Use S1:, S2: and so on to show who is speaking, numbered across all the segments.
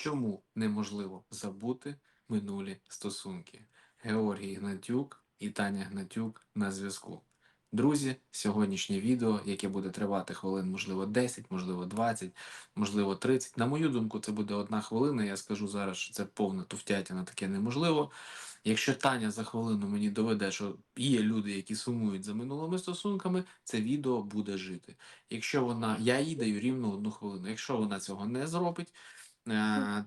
S1: Чому неможливо забути минулі стосунки? Георгій Гнатюк і Таня Гнатюк на зв'язку. Друзі, сьогоднішнє відео, яке буде тривати хвилин, можливо, 10, можливо, 20, можливо, 30. На мою думку, це буде одна хвилина. Я скажу зараз, що це повна туфтятіна, таке неможливо. Якщо Таня за хвилину мені доведе, що є люди, які сумують за минулими стосунками, це відео буде жити. Якщо вона, я їй даю рівно одну хвилину. Якщо вона цього не зробить,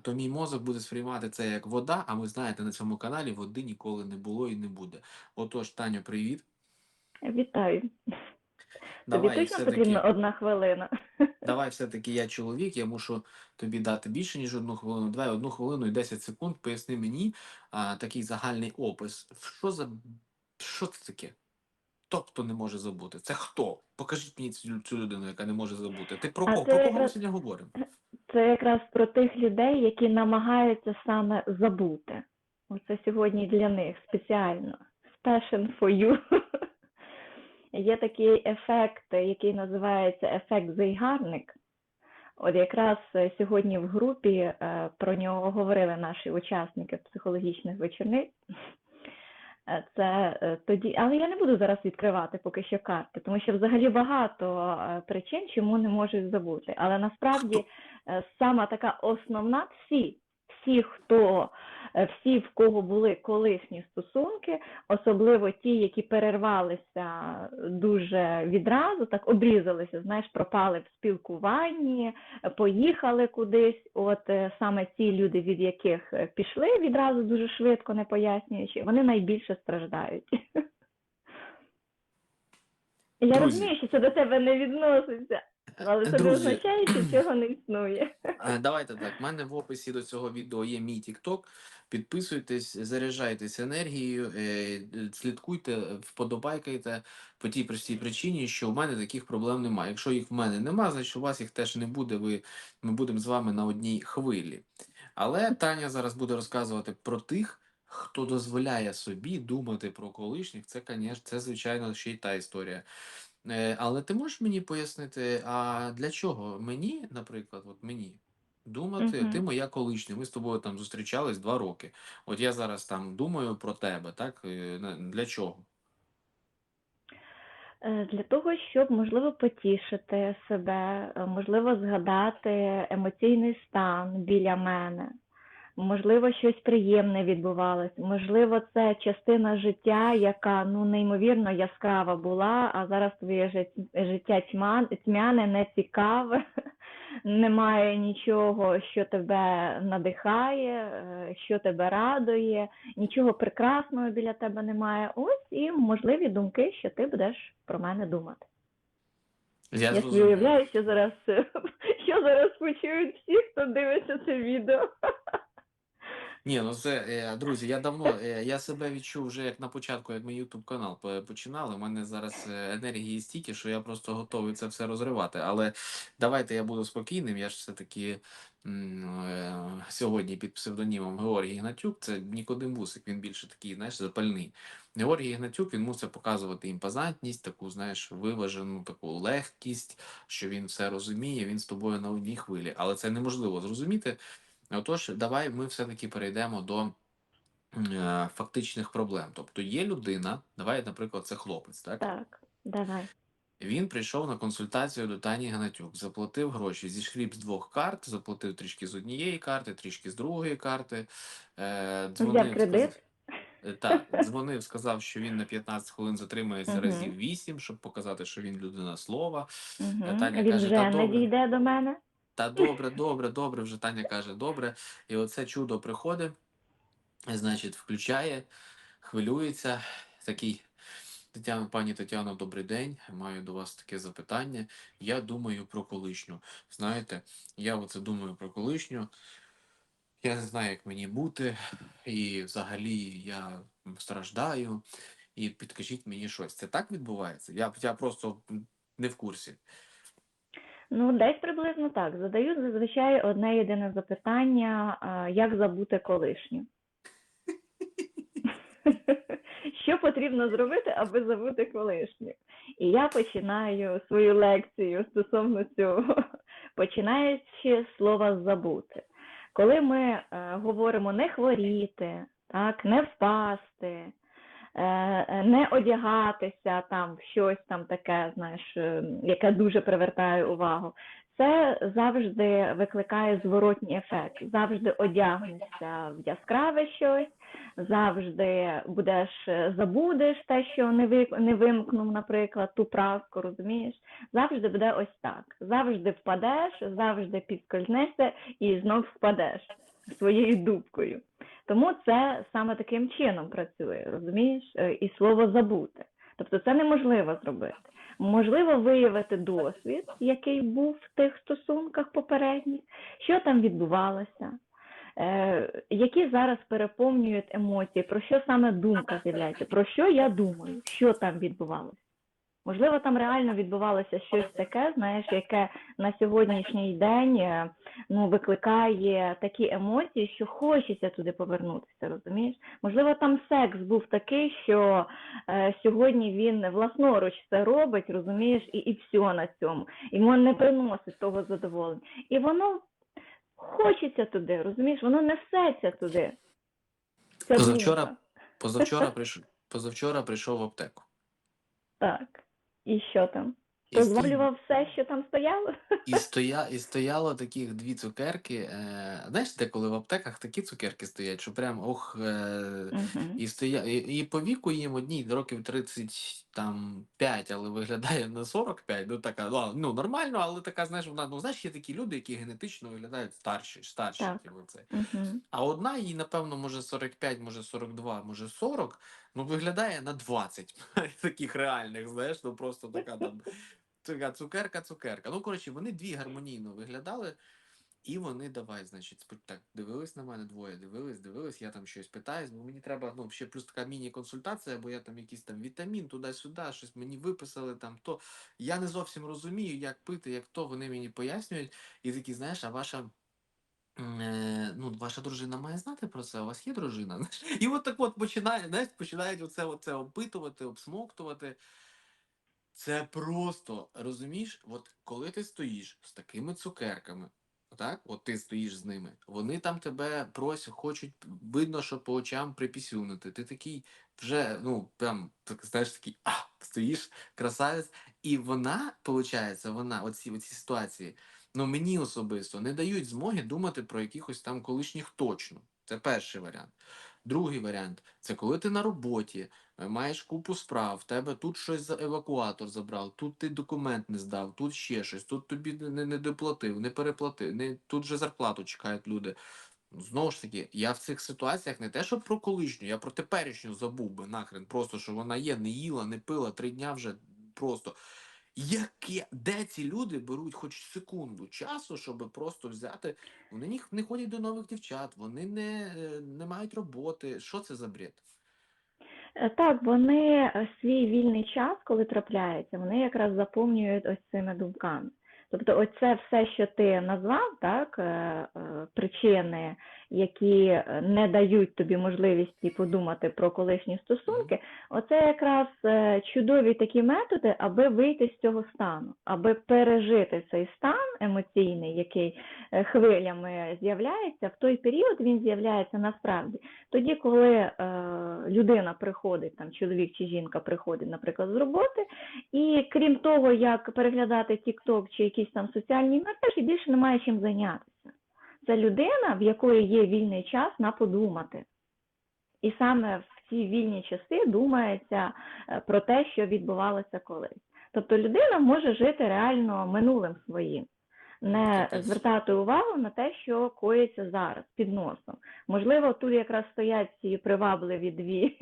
S1: то мій мозок буде сприймати це як вода. А ви знаєте, на цьому каналі води ніколи не було і не буде. Отож, Таню, привіт.
S2: Вітаю.
S1: Давай
S2: Тобі точно потрібна одна хвилина.
S1: давай все-таки я чоловік, я мушу тобі дати більше, ніж одну хвилину. Давай одну хвилину і 10 секунд. Поясни мені а, такий загальний опис. Що за що це таке? Тобто не може забути. Це хто? Покажіть мені цю, цю людину, яка не може забути. Ти про
S2: А
S1: кого? Про кого ми сьогодні говоримо?
S2: Це якраз про тих людей, які намагаються саме забути. Оце сьогодні для них спеціально. Special for you. Є такий ефект, який називається ефект Зейгарник. От якраз е, сьогодні в групі е, про нього говорили наші учасники психологічних вечорниць. Е, Це е, тоді, але я не буду зараз відкривати поки що карти, тому що взагалі багато е, причин, чому не можуть забути. Але насправді сама така основна всі, всі, хто всі, в кого були колишні стосунки, особливо ті, які перервалися дуже відразу, так обрізалися, знаєш, пропали в спілкуванні, е, поїхали кудись. От е, саме ці люди, від яких е, пішли відразу дуже швидко, не пояснюючи, вони найбільше страждають. Я розумію, що це до тебе не відноситься, але це не означає, що цього не існує.
S1: Давайте так. У мене в описі до цього відео є мій TikTok. Підписуйтесь, заряджайтесь енергією, е, слідкуйте, вподобайкайте по тій простій причині, що в мене таких проблем немає. Якщо їх в мене немає, значить у вас їх теж не буде. Ви ми будемо з вами на одній хвилі. Але Таня зараз буде розказувати про тих, хто дозволяє собі думати про колишніх. Це, звісно, це звичайно ще й та історія. Е, Але ти можеш мені пояснити, а для чого мені, наприклад, от мені думати,
S2: Мгм.
S1: ти моя колишня, ми з тобою там зустрічались два роки. От я зараз там думаю про тебе, так? Е, Для чого?
S2: Е, Для того, щоб можливо потішити себе, можливо, згадати емоційний стан біля мене, можливо, щось приємне відбувалось, можливо, це частина життя, яка ну неймовірно яскрава була, а зараз твоє жит- життя тьма, тьмяне, нецікаве, немає нічого, що тебе надихає, е, що тебе радує, нічого прекрасного біля тебе немає. Ось і можливі думки, що ти будеш про мене думати.
S1: Я,
S2: Я собі уявляю, що зараз що зараз почують всі, хто дивиться це відео.
S1: Ні, ну це е, друзі, я давно е, я себе відчув вже як на початку, як ми YouTube канал починали. У мене зараз енергії стільки, що я просто готовий це все розривати. Але давайте я буду спокійним. Я ж все-таки е, сьогодні під псевдонімом Георгій Гнатюк. Це Нікодим Вусик, він більше такий, знаєш, запальний. Георгій Гнатюк він мусить показувати імпозантність, таку, знаєш, виважену, таку легкість, що він все розуміє, він з тобою на одній хвилі. Але це неможливо зрозуміти. Отож, давай ми все-таки перейдемо до е, фактичних проблем. Тобто є людина, давай, наприклад, це хлопець, так?
S2: Так, давай.
S1: Він прийшов на консультацію до Тані Гнатюк, заплатив гроші зі шріб з двох карт, заплатив трішки з однієї карти, трішки з другої карти. Е,
S2: Взяв кредит?
S1: сказав- Е, Так, дзвонив, сказав, що він на 15 хвилин затримається
S2: Мгм.
S1: разів 8, щоб показати, що він людина слова.
S2: Угу.
S1: Таня
S2: Він
S1: каже,
S2: вже
S1: «Та
S2: не дійде до мене.
S1: Та добре, добре, добре, вже Таня каже, добре. І оце чудо приходить, значить, включає, хвилюється. Такий, Тетяна, пані Тетяно, добрий день. Маю до вас таке запитання. Я думаю про колишню. Знаєте, я оце думаю про колишню. Я не знаю, як мені бути, і взагалі я страждаю. І підкажіть мені щось. Це так відбувається? Я, я просто не в курсі.
S2: Ну, десь приблизно так. Задають зазвичай одне єдине запитання: як забути колишню? Що потрібно зробити, аби забути колишню? І я починаю свою лекцію стосовно цього, починаючи слова забути. Коли ми е, говоримо не хворіти, так, не впасти, не одягатися там в щось там таке, знаєш, е, яке дуже привертає увагу, це завжди викликає зворотній ефект. Завжди одягнешся в яскраве щось, завжди будеш е, забудеш те, що не ви не вимкнув, наприклад, ту праску, розумієш? Завжди буде ось так. Завжди впадеш, завжди підскользнешся і знов впадеш своєю дубкою. Тому це саме таким чином працює, розумієш? Е, І слово забути. Тобто це неможливо зробити. Можливо виявити досвід, який був в тих стосунках попередніх, що там відбувалося, е, які зараз переповнюють емоції, про що саме думка з'являється, про що я думаю, що там відбувалося. Можливо, там реально відбувалося щось таке, знаєш, яке на сьогоднішній день е, ну, викликає такі емоції, що хочеться туди повернутися, розумієш? Можливо, там секс був такий, що е, сьогодні він власноруч це робить, розумієш, і, і все на цьому. І воно не приносить того задоволення. І воно хочеться туди, розумієш, воно несеться туди. Ця
S1: Позавчора, позавчора прийшов, позавчора прийшов в аптеку.
S2: Так. І що там?
S1: І
S2: Ти все, що там стояло?
S1: І, стоя, і стояло таких дві цукерки. Е, знаєш, де коли в аптеках такі цукерки стоять, що прям ох. Е,
S2: Мгм.
S1: і, стоя, і, і по віку їм одній років 35, але виглядає на 45. Ну така, ну, ну нормально, але така, знаєш, вона, ну знаєш, є такі люди, які генетично виглядають старші, старші.
S2: Так.
S1: типу, це.
S2: Мгм.
S1: А одна їй, напевно, може 45, може 42, може 40, ну виглядає на 20 таких реальних, знаєш, ну просто така там цукерка, цукерка. Ну, коротше, вони дві гармонійно виглядали, і вони давай, значить, так, дивились на мене двоє, дивились, дивились, я там щось питаюсь, бо мені треба, ну, ще плюс така міні-консультація, бо я там якийсь там вітамін туди-сюди, щось мені виписали там то. Я не зовсім розумію, як пити, як то, вони мені пояснюють, і такі, знаєш, а ваша. Е, ну, ваша дружина має знати про це, у вас є дружина. І от так от починає, знаєш, починають оце, оце опитувати, обсмоктувати. Це просто, розумієш, от коли ти стоїш з такими цукерками, так, от ти стоїш з ними, вони там тебе просять, хочуть, видно, що по очам припісюнути. Ти такий вже, ну, прям, так, знаєш, такий, а, стоїш, красавець. І вона, виходить, вона, оці, оці ситуації, ну мені особисто не дають змоги думати про якихось там колишніх точно. Це перший варіант. Другий варіант це коли ти на роботі, е, маєш купу справ, в тебе тут щось за евакуатор забрав, тут ти документ не здав, тут ще щось, тут тобі не, не, доплатив, не переплатив, не, тут же зарплату чекають люди. Ну, Знову ж таки, я в цих ситуаціях не те, що про колишню, я про теперішню забув би нахрен. Просто що вона є, не їла, не пила, три дня вже просто. Яке, де ці люди беруть хоч секунду часу, щоб просто взяти. Вони ні- не ходять до нових дівчат, вони не, е, не мають роботи. Що це за бред?
S2: Е, Так, вони е, свій вільний час, коли трапляється, вони якраз заповнюють ось цими думками. Тобто, оце все, що ти назвав, так, причини, які е, не дають тобі можливості подумати про колишні стосунки, оце якраз е, чудові такі методи, аби вийти з цього стану, аби пережити цей стан емоційний, який е, хвилями з'являється, в той період він з'являється насправді. Тоді, коли е, людина приходить, там чоловік чи жінка приходить, наприклад, з роботи, і крім того, як переглядати TikTok чи якісь там соціальні мережі, більше немає чим зайнятися. Це людина, в якої є вільний час на подумати. І саме в ці вільні часи думається е, про те, що відбувалося колись. Тобто людина може жити реально минулим своїм, не звертати увагу на те, що коїться зараз під носом. Можливо, тут якраз стоять ці привабливі дві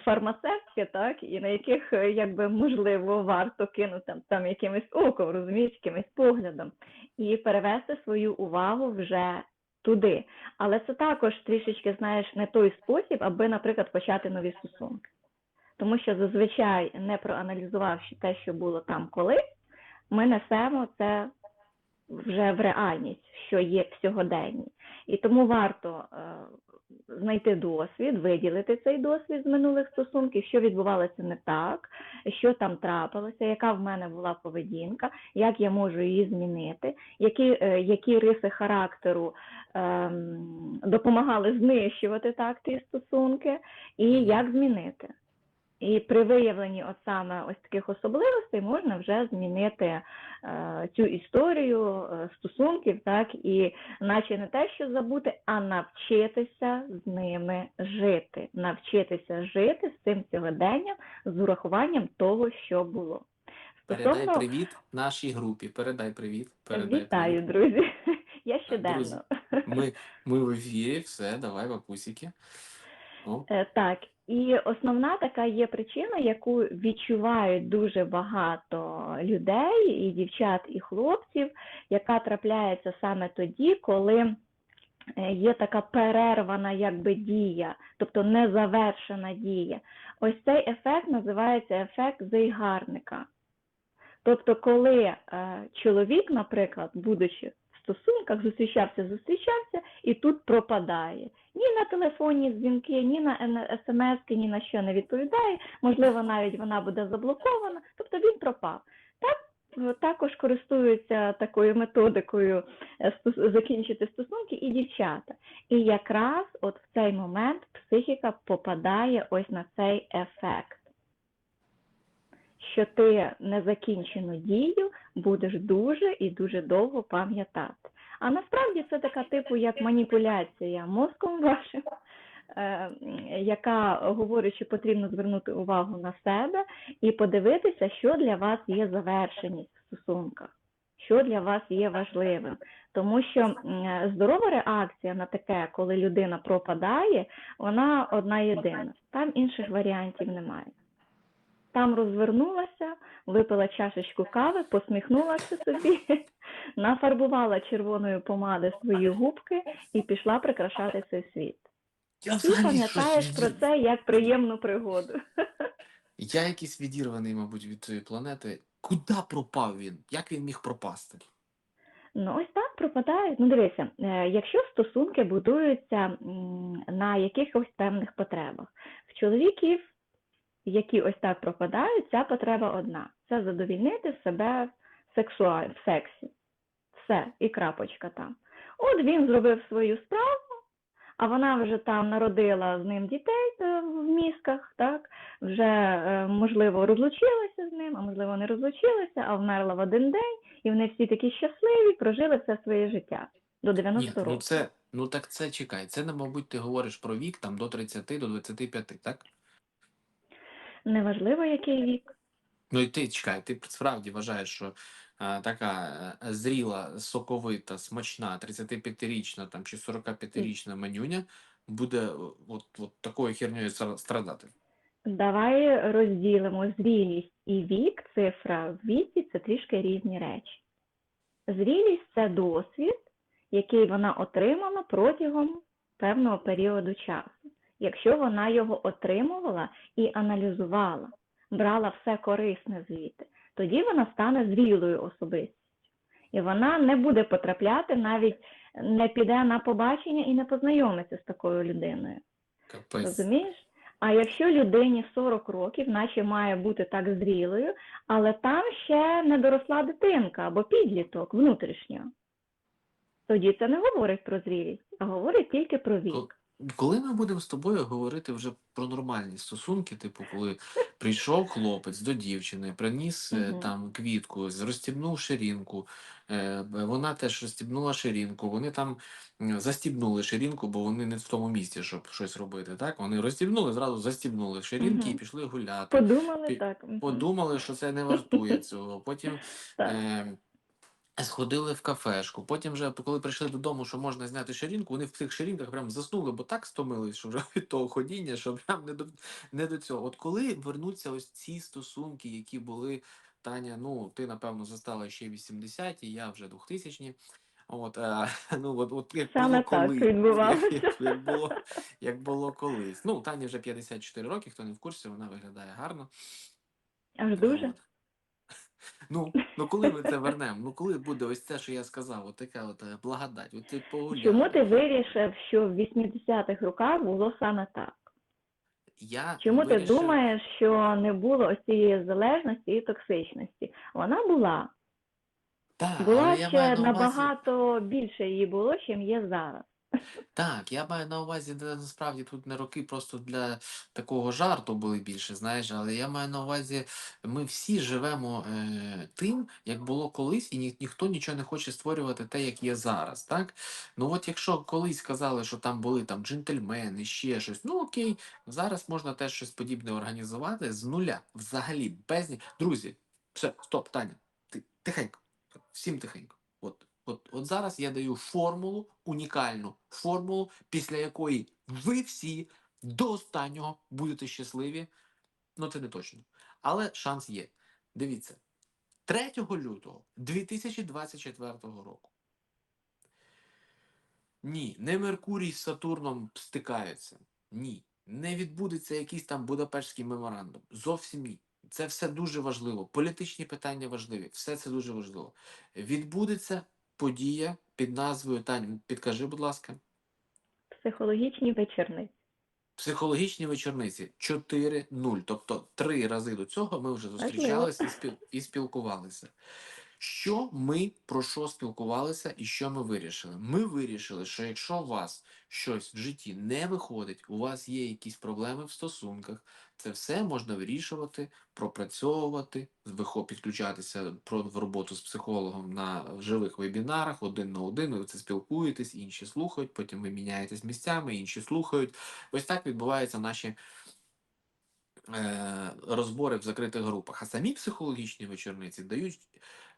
S2: фармацевтки, так, і на яких е, якби можливо варто кинути там, там якимось оком, розумієш, якимось поглядом, і перевести свою увагу вже туди. Але це також трішечки, знаєш, не той спосіб, аби, наприклад, почати нові стосунки. Тому що зазвичай, не проаналізувавши те, що було там колись, ми несемо це вже в реальність, що є в сьогоденні. І тому варто е, знайти досвід, виділити цей досвід з минулих стосунків, що відбувалося не так, що там трапилося, яка в мене була поведінка, як я можу її змінити, які, е, які риси характеру ем, допомагали знищувати так ті стосунки, і як змінити. І при виявленні от саме ось таких особливостей можна вже змінити е, цю історію е, стосунків, так і наче не те, що забути, а навчитися з ними жити, навчитися жити з цим сьогоденням з урахуванням того, що було.
S1: Передай привіт нашій групі. Передай привіт. Передай
S2: Вітаю,
S1: привіт.
S2: друзі. Я
S1: друзі.
S2: щоденно.
S1: Ми, ми в ефірі, все, давай, бабусіки. О,
S2: Е, Так, і основна така є причина, яку відчувають дуже багато людей, і дівчат, і хлопців, яка трапляється саме тоді, коли е, є така перервана якби дія, тобто незавершена дія. Ось цей ефект називається ефект зайгарника. Тобто, коли е, чоловік, наприклад, будучи стосунках, зустрічався, зустрічався і тут пропадає. Ні на телефонні дзвінки, ні на смс, ні на що не відповідає. Можливо, навіть вона буде заблокована. Тобто він пропав. Так також користуються такою методикою е, закінчити стосунки і дівчата. І якраз от в цей момент психіка попадає ось на цей ефект. Що ти незакінчену дію будеш дуже і дуже довго пам'ятати. А насправді це така типу як маніпуляція мозком вашим, е, яка говорить, що потрібно звернути увагу на себе і подивитися, що для вас є завершеність в стосунках, що для вас є важливим. Тому що здорова реакція на таке, коли людина пропадає, вона одна єдина. Там інших варіантів немає. Там розвернулася, випила чашечку кави, посміхнулася собі, нафарбувала червоною помадою свої губки і пішла прикрашати цей світ.
S1: Я
S2: Ти пам'ятаєш
S1: щось
S2: про це як приємну пригоду.
S1: Я якийсь відірваний, мабуть, від цієї планети. Куди пропав він? Як він міг пропасти?
S2: Ну, ось так пропадають. Ну, дивися, е, якщо стосунки будуються на якихось певних потребах, в чоловіків, які ось так пропадають, ця потреба одна це задовільнити себе в сексуаль... в сексі. Все, і крапочка там. От він зробив свою справу, а вона вже там народила з ним дітей е, в мізках, так? вже, е, можливо, розлучилася з ним, а можливо, не розлучилася, а вмерла в один день, і вони всі такі щасливі, прожили все своє життя до 90
S1: Ні, ну
S2: років.
S1: це, ну так це чекай. Це, мабуть, ти говориш про вік там до 30, до 25, так?
S2: Неважливо, який вік.
S1: Ну і ти чекай, ти справді вважаєш, що е, така е, зріла, соковита, смачна, 35-річна там чи 45-річна манюня буде е, от, от такою хернею страдати.
S2: Давай розділимо зрілість і вік, цифра в віці це трішки різні речі. Зрілість це досвід, який вона отримала протягом певного періоду часу. Якщо вона його отримувала і аналізувала, брала все корисне звідти, тоді вона стане зрілою особистістю. І вона не буде потрапляти, навіть не піде на побачення і не познайомиться з такою людиною.
S1: Капець.
S2: Розумієш? А якщо людині 40 років, наче має бути так зрілою, але там ще не доросла дитинка або підліток внутрішньо, тоді це не говорить про зрілість, а говорить тільки про вік.
S1: Коли ми будемо з тобою говорити вже про нормальні стосунки, типу, коли прийшов хлопець до дівчини, приніс е,
S2: Мгм.
S1: там квітку, з- розстібнув ширинку, е, б- вона теж розстібнула ширинку, вони там м, застібнули ширинку, бо вони не в тому місці, щоб щось робити. Так? Вони розстібнули, зразу застібнули ширинки і
S2: Мгм.
S1: пішли гуляти.
S2: Подумали
S1: Пі-
S2: так. мгм.
S1: Подумали, що це не вартує цього. Потім
S2: Так.
S1: е, сходили в кафешку. Потім, вже, коли прийшли додому, що можна зняти ширинку, вони в цих ширинках прям заснули, бо так стомились, що вже від того ходіння, що прям не до, не до цього. От коли вернуться ось ці стосунки, які були, Таня, ну ти напевно застала ще 80-ті, я вже 2000-ні. От, е, ну, от, от як
S2: Саме
S1: було
S2: так відбувалося.
S1: Як, як, як, було, як було колись. Ну, Тані вже 54 роки, хто не в курсі, вона виглядає гарно.
S2: Аж дуже.
S1: От. Ну, ну коли ми це вернемо? Ну коли буде ось це, що я сказав, от така от е, благодать, от ти погуляй.
S2: Чому ти вирішив, що в 80-х роках було саме так?
S1: Я
S2: Чому ти думаєш, що не було ось цієї залежності і токсичності? Вона була.
S1: Так,
S2: Була ще
S1: увазі.
S2: набагато більше її було, чим є зараз.
S1: Так, я маю на увазі, насправді тут не роки просто для такого жарту були більше, знаєш, але я маю на увазі, ми всі живемо е, тим, як було колись, і ні, ніхто нічого не хоче створювати те, як є зараз, так? Ну от якщо колись казали, що там були там джентльмени, ще щось, ну окей, зараз можна теж щось подібне організувати з нуля, взагалі, без ні. Друзі, все, стоп, Таня, ти, тихенько, всім тихенько. От, от, зараз я даю формулу, унікальну формулу, після якої ви всі до останнього будете щасливі. Ну, це не точно. Але шанс є. Дивіться, 3 лютого 2024 року. Ні, не Меркурій з Сатурном стикаються. Ні. Не відбудеться якийсь там Будапештський меморандум. Зовсім ні. Це все дуже важливо. Політичні питання важливі. Все це дуже важливо. Відбудеться подія під назвою Тань, підкажи, будь ласка.
S2: Психологічні вечорниці.
S1: Психологічні вечорниці 4-0. Тобто три рази до цього ми вже зустрічалися і, спіл... і спілкувалися. Що ми про що спілкувалися і що ми вирішили? Ми вирішили, що якщо у вас щось в житті не виходить, у вас є якісь проблеми в стосунках, це все можна вирішувати, пропрацьовувати, підключатися про в роботу з психологом на живих вебінарах один на один. Ви це спілкуєтесь, інші слухають, потім ви міняєтесь місцями, інші слухають. Ось так відбуваються наші е, розбори в закритих групах. А самі психологічні вечорниці дають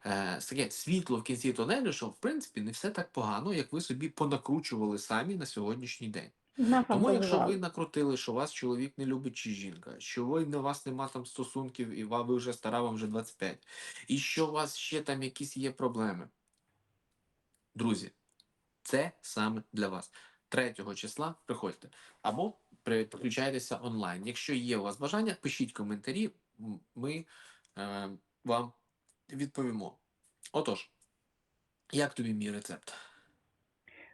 S1: е, таке світло в кінці тунелю, що в принципі не все так погано, як ви собі понакручували самі на сьогоднішній день. Тому, якщо ви накрутили, що вас чоловік не любить чи жінка, що ви на вас нема там стосунків, і ви вже стара, вам вже 25, і що у вас ще там якісь є проблеми. Друзі, це саме для вас. 3 числа приходьте або підключайтеся онлайн. Якщо є у вас бажання, пишіть коментарі, ми е, вам відповімо. Отож, як тобі мій рецепт?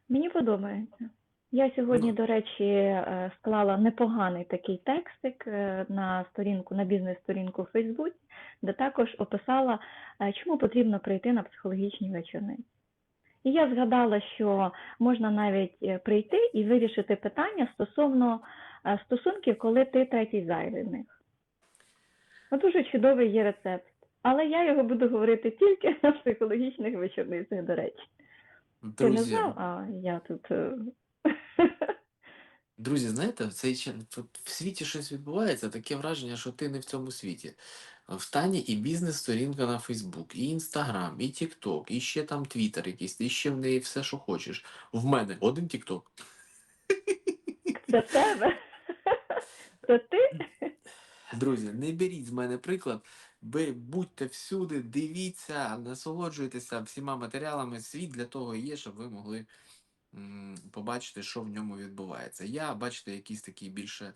S2: Мені подобається. Я сьогодні,
S1: Ну.
S2: до речі, е, склала непоганий такий текстик е, на сторінку, на бізнес-сторінку в Фейсбуці, де також описала, е, чому потрібно прийти на психологічні вечорниці. І я згадала, що можна навіть прийти і вирішити питання стосовно стосунків, коли ти третій зайвий в них. Дуже чудовий є рецепт. Але я його буду говорити тільки на психологічних вечорницях, до речі. Ти не
S1: Друзі,
S2: знав? А я тут. е,
S1: Друзі, знаєте, в цей в світі щось відбувається, таке враження, що ти не в цьому світі. В Тані і бізнес-сторінка на Фейсбук, і Інстаграм, і Тікток, і ще там Твіттер якийсь, і ще в неї все, що хочеш. В мене один Тікток.
S2: Це тебе. Це ти?
S1: Друзі, не беріть з мене приклад, ви будьте всюди, дивіться, насолоджуйтеся всіма матеріалами. Світ для того є, щоб ви могли побачити, що в ньому відбувається. Я, бачите, якийсь такий більше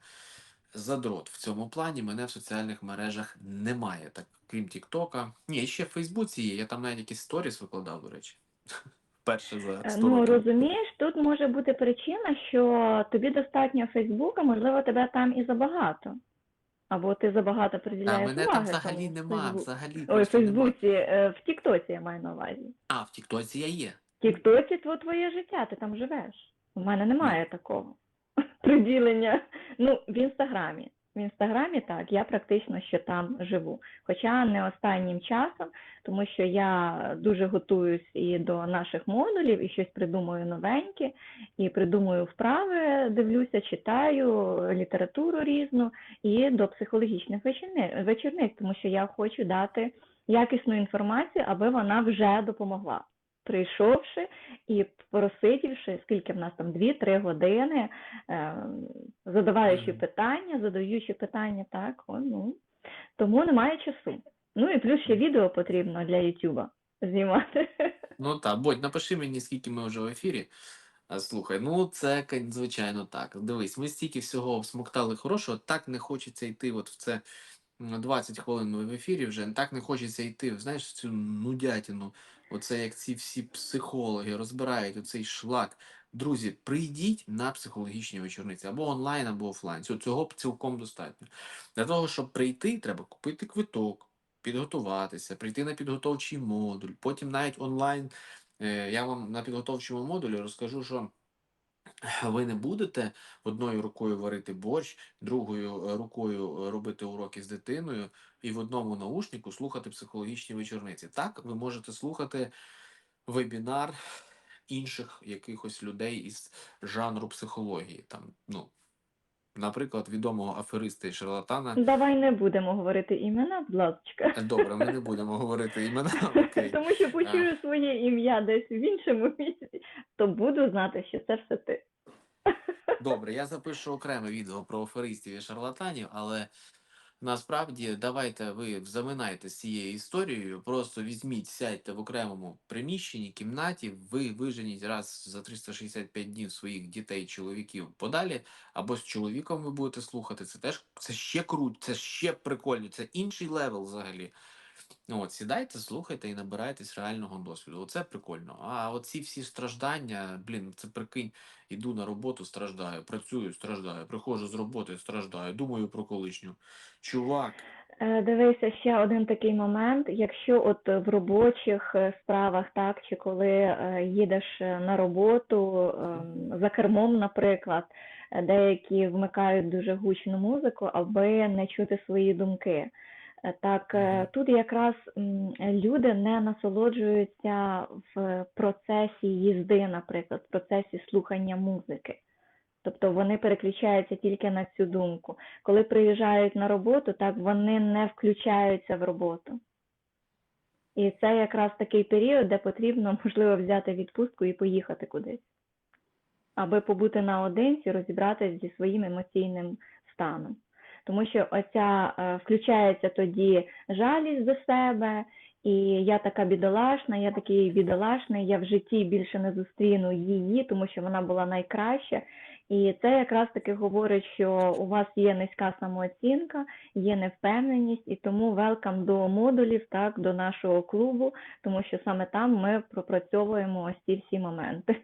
S1: задрот в цьому плані. Мене в соціальних мережах немає, так крім Тіктока. Ні, ще в Фейсбуці є. Я там навіть якісь сторіс викладав, до речі. Вперше за
S2: Е,
S1: 100
S2: Ну,
S1: років.
S2: розумієш, тут може бути причина, що тобі достатньо Фейсбука, можливо, тебе там і забагато. Або ти забагато
S1: А
S2: приділяєш
S1: мене
S2: уваги
S1: там взагалі
S2: тому
S1: нема,
S2: Фейсбу-
S1: взагалі
S2: Ой, в Фейсбуці, нема. В Тіктоці я маю на увазі.
S1: А, в Тіктоці я є.
S2: В Тіктоці то твоє життя, ти там живеш. У мене немає такого приділення. Ну, в інстаграмі. В інстаграмі так, я практично що там живу. Хоча не останнім часом, тому що я дуже готуюсь і до наших модулів, і щось придумую новеньке, і придумую вправи, дивлюся, читаю літературу різну, і до психологічних вечірни- вечірниць, тому що я хочу дати якісну інформацію, аби вона вже допомогла. Прийшовши і просидівши, скільки в нас там 2-3 години, е, задаваючи питання, задаючи питання, так, о, ну, тому немає часу. Ну і плюс ще відео потрібно для Ютуба знімати.
S1: Ну так, Бодь, напиши мені, скільки ми вже в ефірі. Слухай, ну це звичайно так. Дивись, ми стільки всього всмоктали хорошого, так не хочеться йти от в це 20 хвилин ми в ефірі вже, так не хочеться йти, знаєш, цю нудятину. Оце як ці всі психологи розбирають оцей шлак. Друзі, прийдіть на психологічні вечорниці або онлайн, або офлайн. Цього, цього цілком достатньо. Для того, щоб прийти, треба купити квиток. підготуватися, прийти на підготовчий модуль, потім навіть онлайн. е, Я вам на підготовчому модулі розкажу, що ви не будете одною рукою варити борщ, другою е, рукою е, робити уроки з дитиною і в одному наушнику слухати психологічні вечорниці. Так, ви можете слухати вебінар інших якихось людей із жанру психології. Там, ну, наприклад, відомого афериста і шарлатана.
S2: Давай не будемо говорити імена, будь ласка.
S1: Е, Добре, ми не будемо говорити імена. Окей.
S2: Тому що почую своє ім'я десь в іншому місці, то буду знати, що це все ти.
S1: Добре, я запишу окреме відео про аферистів і шарлатанів, але насправді давайте ви заминайте з цією історією. Просто візьміть, сядьте в окремому приміщенні, кімнаті, ви виженіть раз за 365 днів своїх дітей, чоловіків подалі, або з чоловіком ви будете слухати. Це теж це ще круть, це ще прикольно, це інший левел взагалі. Ну, От, сідайте, слухайте і набирайтесь реального досвіду. Оце прикольно. А оці всі страждання, блін, це прикинь, іду на роботу, страждаю, працюю, страждаю, приходжу з роботи, страждаю, думаю про колишню. Чувак,
S2: Е, Дивися, ще один такий момент. Якщо от в робочих е, справах, так, чи коли е, їдеш на роботу ем, за кермом, наприклад, деякі вмикають дуже гучну музику, аби не чути свої думки. Е, Так, е, тут якраз люди не насолоджуються в процесі їзди, наприклад, в процесі слухання музики. Тобто вони переключаються тільки на цю думку. Коли приїжджають на роботу, так вони не включаються в роботу. І це якраз такий період, де потрібно, можливо, взяти відпустку і поїхати кудись, аби побути наодинці, розібратися зі своїм емоційним станом. Тому що оця е, включається тоді жалість до себе, і я така бідолашна, я такий бідолашний, я в житті більше не зустріну її, тому що вона була найкраща. І це якраз таки говорить, що у вас є низька самооцінка, є невпевненість, і тому велкам до модулів, так, до нашого клубу, тому що саме там ми пропрацьовуємо ось ці всі моменти.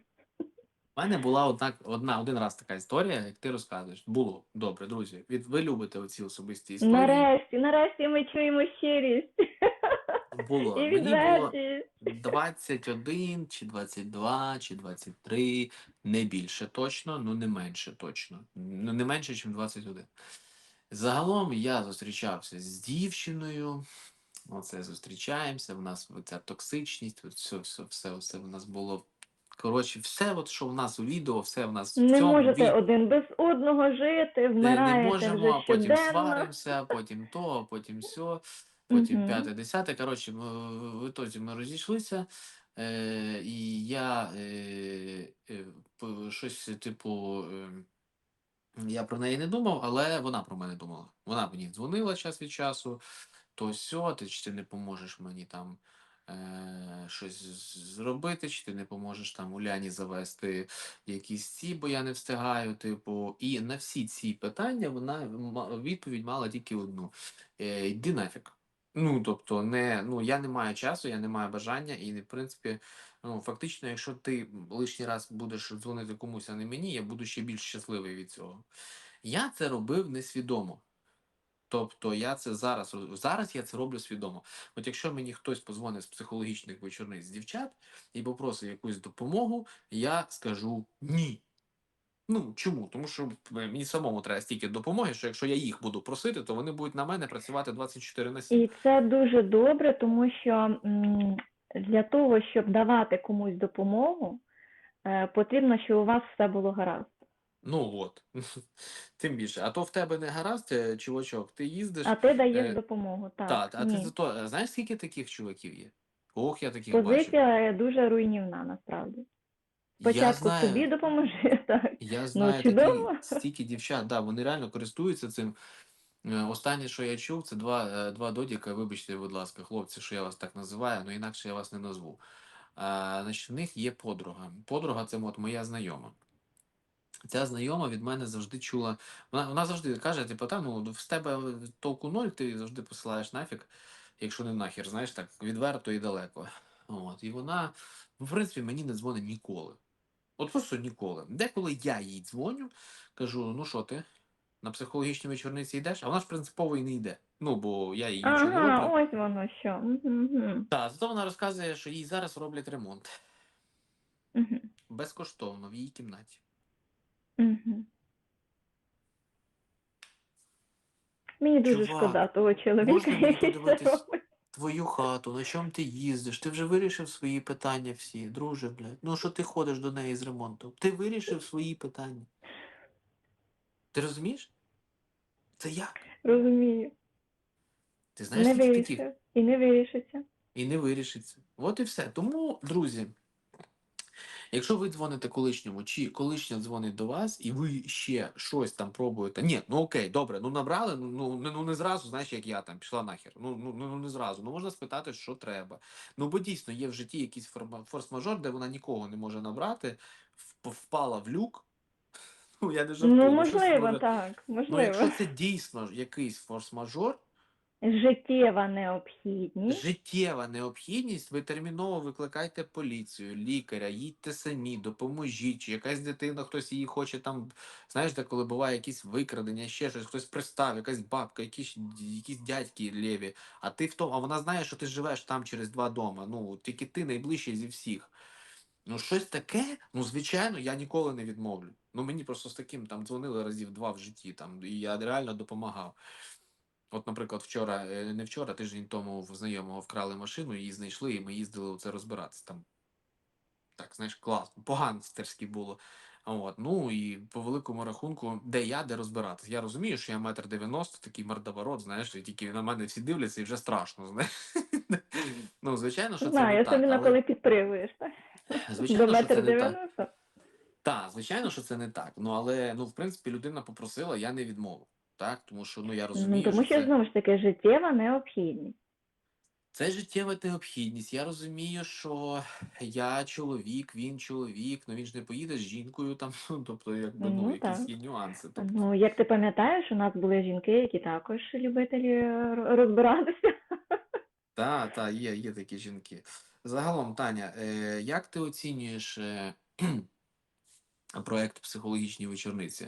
S1: У мене була одна, одна один раз така історія, як ти розказуєш. Було добре, друзі. Від ви любите оці особисті історії.
S2: Нарешті, нарешті ми чуємо щирість
S1: Було.
S2: і
S1: Мені було
S2: відвертість.
S1: 21 чи 22 чи 23, не більше точно, ну не менше точно. Ну не менше, ніж 21. Загалом я зустрічався з дівчиною. Оце зустрічаємося. В нас ця токсичність, все, все, все, все в нас було. Коротше, все, от, що в нас у відео, все в нас в
S2: Не
S1: цьому
S2: можете
S1: ві-
S2: один без одного жити,
S1: не, не можемо,
S2: вже
S1: а потім сваримося, потім то, потім сьо, потім п'яте, десяте. Коротше, в ітозі ми розійшлися, е, і я е, е, щось типу. Е, я про неї не думав, але вона про мене думала. Вона мені дзвонила час від часу, то сьо, ти чи ти не поможеш мені там щось зробити, чи ти не поможеш там Уляні завести якісь ці, бо я не встигаю. Типу, і на всі ці питання вона відповідь мала тільки одну: е, йди нафіг. Ну, тобто, не, ну, я не маю часу, я не маю бажання, і, в принципі, ну, фактично, якщо ти лишній раз будеш дзвонити комусь, а не мені, я буду ще більш щасливий від цього. Я це робив несвідомо. Тобто я це зараз зараз я це роблю свідомо. От якщо мені хтось позвонить з психологічних вечорниць дівчат і попросить якусь допомогу, я скажу ні. Ну чому? Тому що е, мені самому треба стільки допомоги, що якщо я їх буду просити, то вони будуть на мене працювати 24 на 7.
S2: І це дуже добре, тому що для того, щоб давати комусь допомогу, е, потрібно, щоб у вас все було гаразд.
S1: Ну от. Тим більше. А то в тебе не гаразд, е, чувачок, ти їздиш.
S2: А ти даєш
S1: Е,
S2: допомогу. Так,
S1: Так, а ти
S2: ні.
S1: зато е, знаєш, скільки таких чуваків є? Ох, я таких бачу.
S2: Позиція дуже руйнівна, насправді. Спочатку собі допоможи, так.
S1: я знаю
S2: чудово.
S1: такі, стільки дівчат, да, вони реально користуються цим. Е, Останнє, що я чув, це два, е, два додіка. Вибачте, будь ласка, хлопці, що я вас так називаю, але інакше я вас не назву. А, значить, в них є подруга. Подруга це от моя знайома. Ця знайома від мене завжди чула. Вона, вона завжди каже: типу, та ну з тебе толку ноль, ти завжди посилаєш нафіг, якщо не нахер, знаєш так, відверто і далеко. От. І вона, в принципі, мені не дзвонить ніколи. От просто ніколи. Деколи я їй дзвоню, кажу: ну що ти? На психологічній вечорниці йдеш, а вона ж принципово і не йде. Ну, бо я їй нічого не роблю.
S2: ось воно що. Угу.
S1: Так, зато вона розказує, що їй зараз роблять ремонт.
S2: Угу.
S1: Безкоштовно в її кімнаті.
S2: Угу. Мені дуже
S1: Чувак,
S2: шкода того чоловіка,
S1: можна мені
S2: який це
S1: подивитись?
S2: робить.
S1: Твою хату, на чому ти їздиш? Ти вже вирішив свої питання всі, друже, блядь. Ну що ти ходиш до неї з ремонтом? Ти вирішив свої питання. Ти розумієш? Це як?
S2: Розумію.
S1: Ти знаєш
S2: Не
S1: таких?
S2: вирішив. І не вирішиться.
S1: І не вирішиться. От і все. Тому, друзі, якщо ви дзвоните колишньому, чи колишня дзвонить до вас, і ви ще щось там пробуєте. Ні, ну окей, добре, ну набрали, ну, ну, не- ну не зразу, знаєш, як я там пішла нахер. Ну, ну, ну не зразу. Ну можна спитати, що треба. Ну бо дійсно є в житті якийсь форс-мажор, де вона нікого не може набрати, впала в люк. Ну, я не жартую.
S2: Ну,
S1: ну, щось
S2: можливо, так.
S1: Ну, якщо це дійсно якийсь форс-мажор,
S2: Життєва необхідність.
S1: Життєва необхідність, ви терміново викликайте поліцію, лікаря, їдьте самі, допоможіть, чи якась дитина, хтось її хоче там, знаєш, де коли буває якісь викрадення, ще щось, хтось пристав, якась бабка, якісь, якісь дядьки лєві, а ти в тому, а вона знає, що ти живеш там через два дома. Ну, тільки ти найближчий зі всіх. Ну, щось таке, ну, звичайно, я ніколи не відмовлю. Ну, мені просто з таким там дзвонили разів два в житті, там, і я реально допомагав. От, наприклад, вчора, е, не вчора, тиждень тому в знайомого вкрали машину, її знайшли, і ми їздили у це розбиратися. Там так, знаєш, класно, поганстерськи було. От, ну і по великому рахунку, де я, де розбиратися. Я розумію, що я метр дев'яносто, такий мордоворот, знаєш, і тільки на мене всі дивляться і вже страшно, знаєш. Ну, звичайно, що це
S2: Знаю, особливо коли підпривуєш, так?
S1: Звичайно,
S2: До метр дев'яносто.
S1: Так, звичайно, що це не так. Ну але ну, в принципі, людина попросила, я не відмовив. Так, тому що ну я розумію,
S2: Ну, тому
S1: що
S2: що
S1: це...
S2: знову ж таки життєва необхідність.
S1: Це життєва необхідність. Я розумію, що я чоловік, він чоловік, ну він ж не поїде з жінкою там, ну, тобто, якби ну,
S2: Ну,
S1: якісь
S2: так.
S1: є нюанси. Тобто,
S2: Ну, як ти пам'ятаєш, у нас були жінки, які також любителі е, розбиратися.
S1: та, та, є, є такі жінки. Загалом, Таня, е, як ти оцінюєш е, проект психологічні вечорниці?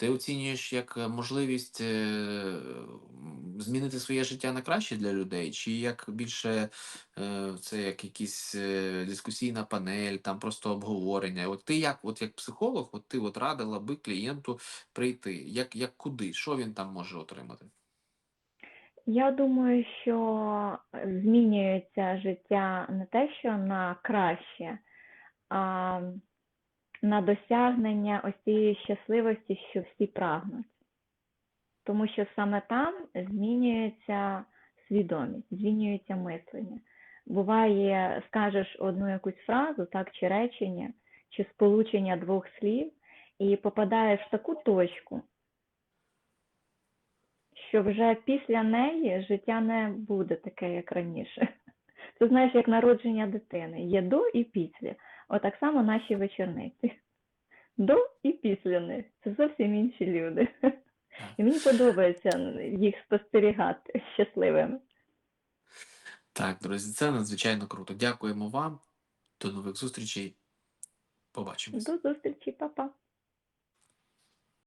S1: Ти оцінюєш як е, можливість е, змінити своє життя на краще для людей, чи як більше е, це як якісь дискусійна панель, там просто обговорення? От ти як, от як психолог, от ти от радила би клієнту прийти, як, як куди, що він там може отримати?
S2: Я думаю, що змінюється життя не те, що на краще, а на досягнення ось цієї щасливості, що всі прагнуть. Тому що саме там змінюється свідомість, змінюється мислення. Буває, скажеш одну якусь фразу, так, чи речення, чи сполучення двох слів, і попадаєш в таку точку, що вже після неї життя не буде таке, як раніше. Це знаєш, як народження дитини. Є до і після. Отак само наші вечорниці. До і після них. Це зовсім інші люди. І мені подобається їх спостерігати щасливими.
S1: Так, друзі, це надзвичайно круто. Дякуємо вам. До нових зустрічей. Побачимось.
S2: До зустрічі, па-па.